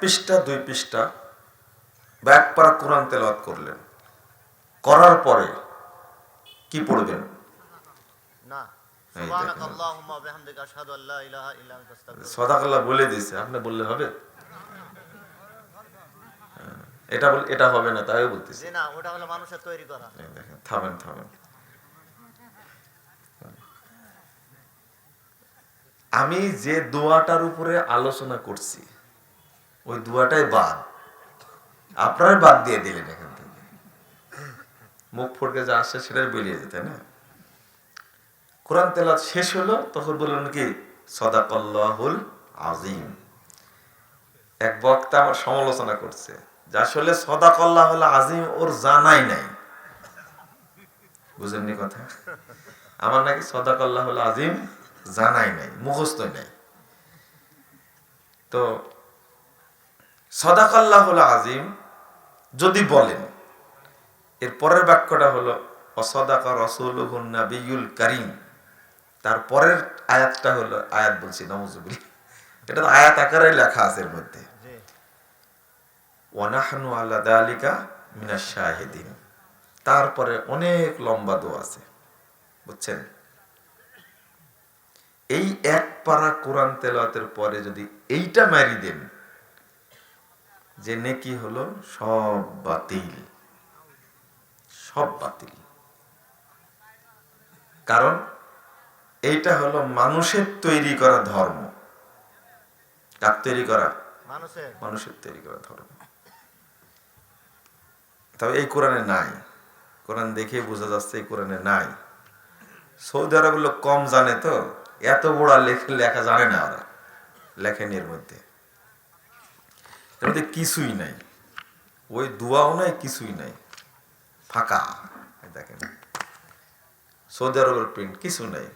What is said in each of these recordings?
পৃষ্ঠা দুই পৃষ্ঠা বা এক পারা কোরআন তেলাওয়াত করলেন। করার পরে কি পড়বেন? সদাকাল্লাহ বলে দিয়েছে আপনি বললে হবে? হ্যাঁ, এটা বল এটা হবে না তাই বলতেছি। না ওটা হলো মানুষের তৈরি করা। দেখেন থামেন থামেন। আমি যে দোয়াটার উপরে আলোচনা করছি ওই দুয়াটাই বাদ আপনারাই বাদ দিয়ে দিলেন এখান থেকে। মুখ ফটকে যা আসছে সেটাই বেরিয়ে যেতে না? কোরআন তেলাত শেষ হলো, তখন বললেন কি? সদাকল্লাহুল আজিম এক বক্তা আমার সমালোচনা করছে যে আসলে সদাকল্লাহ হল আজিম ওর জানাই নাই। বুঝেননি কথা? আমার নাকি সদাকল্লাহ হল আজিম জানাই নাই, মুখস্থই নাই। তো সদাকল্লাহ হল আজিম যদি বলেন। এর পরের বাক্যটা হলো অসদাকা নাবিয়ুল কারিম। তারপরের আয়াতটা হলো আয়াত বলছি নমজুবিল এটা তো আয়াত আকারে লেখা আছে এর মধ্যে। ওয়ানাহনু আল্লাহ দালিকা মিনাশ শাহিদিন। তারপরে অনেক লম্বা দো আছে। বুঝছেন? এই এক পারা কোরআন তেলাওয়াতের পরে যদি এইটা মারি দেন যে নেকি হলো সব বাতিল সব বাতিল। কারণ এইটা হলো মানুষের তৈরি করা ধর্ম। কার তৈরি করা? মানুষের। তৈরি করা ধর্ম। তবে এই কোরআনে নাই। কোরআন দেখে বোঝা যাচ্ছে এই কোরআনে নাই। সৌদি আরব লোক কম জানে তো এত বড় লেখা লেখা জানে না ওরা লেখেনি এর মধ্যে। এর মধ্যে কিছুই নাই। ওই দোয়াও নাই কিছুই নাই। ফাঁকা। দেখেন। সৌদি আরবের প্রিন্ট কিছু নাই।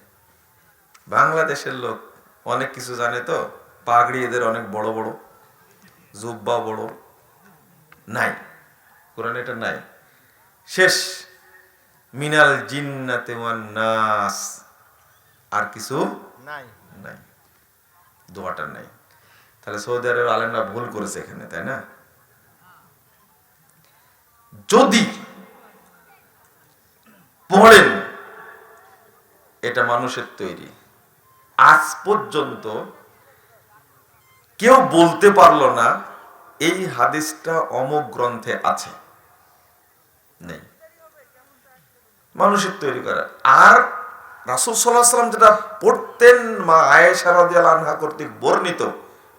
বাংলাদেশের লোক অনেক কিছু জানে তো। পাগড়ি এদের অনেক বড় বড়। জুব্বা বড়। নাই। কোরআন এটা নাই। শেষ। মিনাল জিন্নাতে নাস। আর কিছু নাই। নাই। দোয়াটা নাই। তাহলে সৌদি আরবের আলেমরা ভুল করেছে এখানে, তাই না? যদি পড়েন, এটা মানুষের তৈরি। আজ পর্যন্ত কেউ বলতে পারল না, এই হাদিসটা অমুক গ্রন্থে আছে। নেই। মানুষের তৈরি করা। আর রাসুল সাল্লাহ সাল্লাম যেটা পড়তেন মা আয়েশা রাদিয়াল আনহা কর্তৃক বর্ণিত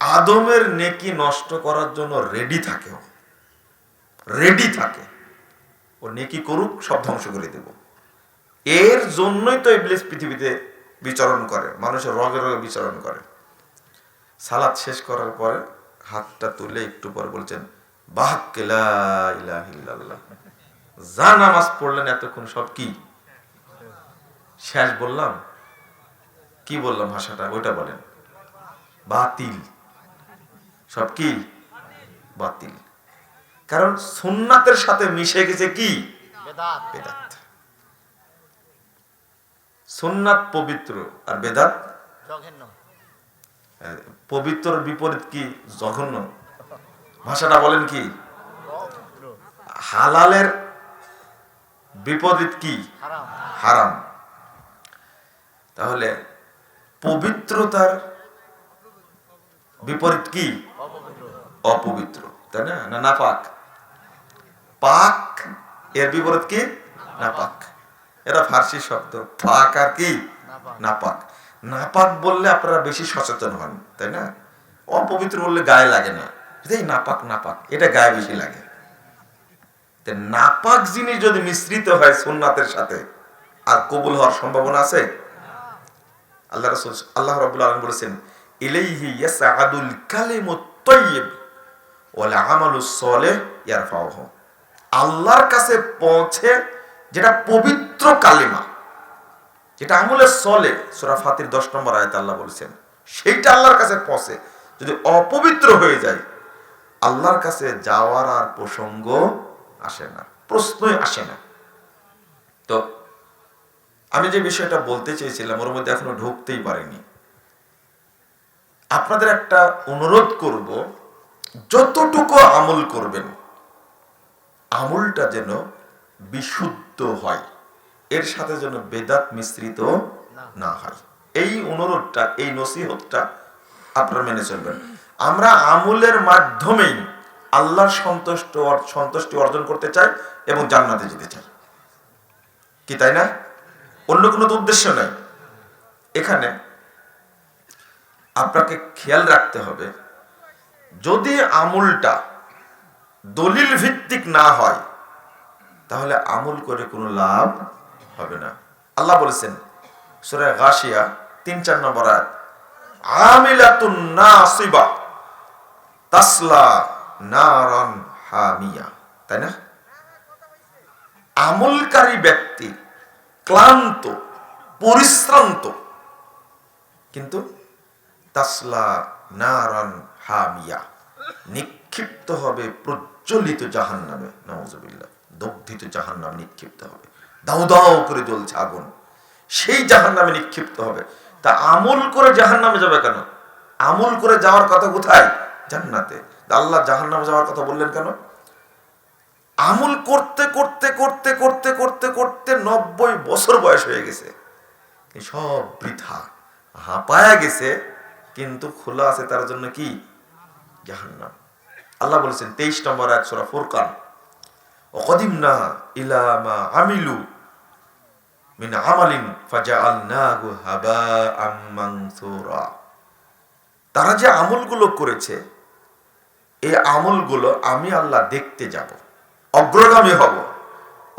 আদমের নেকি নষ্ট করার জন্য রেডি থাকে ও। রেডি থাকে। ও নেকি করুক, সব ধ্বংস করে দেব। এর জন্যই তো ইবলিস পৃথিবীতে বিচরণ করে, মানুষের রগে রগে বিচরণ করে। সালাদ শেষ করার পরে হাতটা তুলে একটু পর বলছেন ইলাহিল্লাহ যা নামাজ পড়লেন এতক্ষণ সব কি? শেষ বললাম? কি বললাম ভাষাটা? ওইটা বলেন। বাতিল। সব কি? বাতিল। কারণ সুন্নাতের সাথে মিশে গেছে কি? বেদাত। সুন্নাত পবিত্র আর বেদাত? পবিত্র বিপরীত কি জঘন্য? ভাষাটা বলেন কি? হালালের বিপরীত কি? হারাম। তাহলে পবিত্রতার বিপরীত কি? অপবিত্র। তাই না? না নাপাক? পাক। এর বিপরীত কি? নাপাক। এটা ফার্সি শব্দ। পাক আর কি? নাপাক। নাপাক। নাপাক বললে আপনারা বেশি সচেতন হন তাই না? অপবিত্র বললে গায়ে লাগে না। নাপাক নাপাক। এটা গায়ে বেশি লাগে। তে নাপাক জিনিস যদি মিশ্রিত হয় সুন্নাতের সাথে আর কবুল হওয়ার সম্ভাবনা আছে? আল্লাহ রাসূল আল্লাহ রাব্বুল আলামিন বলেছেন ইলাইহি ইয়াসআদুল কালিমুত তাইয়্যিব ওয়াল আমালুস সালিহ ইয়ারফাউহু। আল্লাহর কাছে পৌঁছে যেটা পবিত্র কালিমা, যেটা আমলে চলে সুরা ফাতির দশ নম্বর আয়তে আল্লাহ বলছেন, সেইটা আল্লাহর কাছে পৌঁছে যদি অপবিত্র হয়ে যায়, আল্লাহর কাছে যাওয়ার আর প্রসঙ্গ আসে না, প্রশ্নই আসে না। তো আমি যে বিষয়টা বলতে চেয়েছিলাম, ওর মধ্যে এখনও ঢুকতেই পারিনি। আপনাদের একটা অনুরোধ করব, যতটুকু আমল করবেন, আমলটা যেন বিশুদ্ধ হয়, এর সাথে যেন বেদাত মিশ্রিত না হয়। এই অনুরোধটা, এই নসিহতটা আপনারা মেনে চলবেন। আমরা আমলের মাধ্যমেই আল্লাহর সন্তুষ্ট সন্তুষ্টি অর্জন করতে চাই এবং জান্নাতে যেতে চাই। কি তাই না? অন্য কোনো তো উদ্দেশ্য নেই। এখানে আপনাকে খেয়াল রাখতে হবে, যদি আমলটা দলিল ভিত্তিক না হয়, তাহলে আমল করে কোনো লাভ হবে না। আল্লাহ বলেছেন সুরায় গাশিয়া, তিন চার নম্বর আয়াত, আমিলাতুন নাসিবা তাসলা নারান হামিয়া। তাই না? আমলকারী ব্যক্তি ক্লান্ত, পরিশ্রান্ত, কিন্তু তাসলা নারান হামিয়া। নিক্ষিপ্ত হবে প্রজ্বলিত জাহান নামে নওয়াজবিল্লাহ দগ্ধিত জাহান নামে নিক্ষিপ্ত হবে। দাও দাও করে জ্বলছে আগুন। সেই জাহান নামে নিক্ষিপ্ত হবে। তা আমল করে জাহান নামে যাবে কেন? আমল করে যাওয়ার কথা কোথায়? জান্নাতে। আল্লাহ জাহান নামে যাওয়ার কথা বললেন কেন? আমল করতে করতে করতে করতে করতে করতে নব্বই বছর বয়স হয়ে গেছে। সব বৃথা। হাঁপায়া গেছে। কিন্তু খোলা আছে, তার জন্য কি? জাহান্নাম। আল্লাহ বলেছেন, তেইশ নম্বর এক সোরা ফুরকান অকদিমনা ইলামা আমিলু মিন আমালিন হাবাআম মানসুরা। তারা যে আমলগুলো করেছে, এই আমলগুলো আমি আল্লাহ দেখতে যাব, অগ্রগামী হব,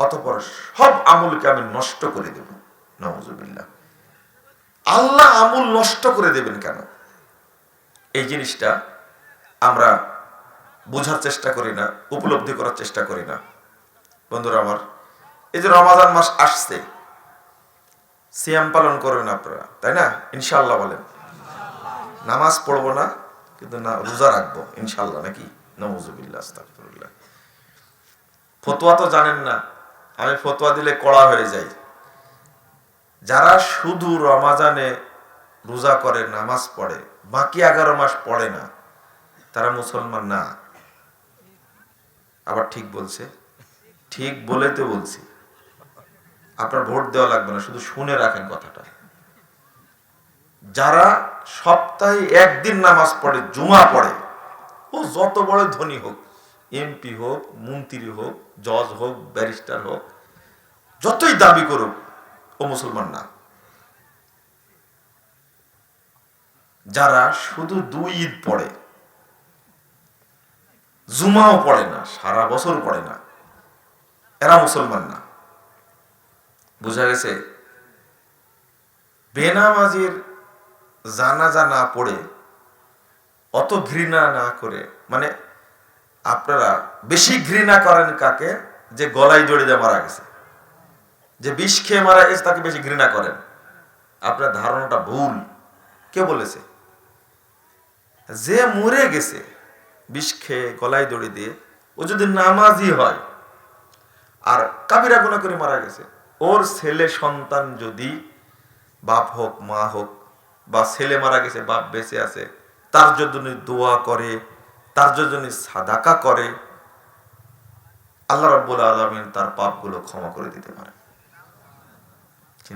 অতপর সব আমলকে আমি নষ্ট করে দেব। নওয়াজুবিল্লাহ আল্লাহ আমল নষ্ট করে দেবেন কেন? এই জিনিসটা আমরা বোঝার চেষ্টা করি না, উপলব্ধি করার চেষ্টা করি না। বন্ধুরা আমার, এই যে রমাজান মাস আসছে, সিয়াম পালন করবেন আপনারা, তাই না? ইনশাল্লাহ বলেন। নামাজ পড়ব না, কিন্তু না, রোজা রাখব ইনশাল্লাহ নাকি? নমজুবিল্লাহ ফতোয়া তো জানেন না, আমি ফতোয়া দিলে কড়া হয়ে যাই। যারা শুধু রমাজানে রোজা করে, নামাজ পড়ে। বাকি এগারো মাস পড়ে না। তারা মুসলমান না। আবার ঠিক বলছে। ঠিক বলে তো বলছি। আপনার ভোট দেওয়া লাগবে না, শুধু শুনে রাখেন কথাটা। যারা সপ্তাহে একদিন নামাজ পড়ে, জুমা পড়ে, ও যত বড় ধনী হোক, এমপি হোক, মন্ত্রী হোক, জজ হোক, ব্যারিস্টার হোক, যতই দাবি করুক, ও মুসলমান না। যারা শুধু দুই ঈদ পড়ে। জুমাও পড়ে না, সারা বছর পড়ে না। এরা মুসলমান না। বোঝা গেছে? বেনামাজির জানাজা না পড়ে, অত ঘৃণা না করে মানে আপনারা বেশি ঘৃণা করেন কাকে? যে গলায় জড়ে দিয়ে মারা গেছে। যে বিষ খেয়ে মারা গেছে, তাকে বেশি ঘৃণা করেন। আপনার ধারণাটা ভুল। কে বলেছে? যে মরে গেছে, বিষ খেয়ে গলায় দড়ি দিয়ে, ও যদি নামাজি হয়, আর কাবিরা গুণা করে মারা গেছে, ওর ছেলে সন্তান যদি বাপ হোক, মা হোক, বা ছেলে মারা গেছে, বাপ বেঁচে আছে, তার জন্য দোয়া করে, তার জন্য সাদাকা করে, আল্লাহ রব্বুল আলমিন তার পাপগুলো ক্ষমা করে দিতে পারে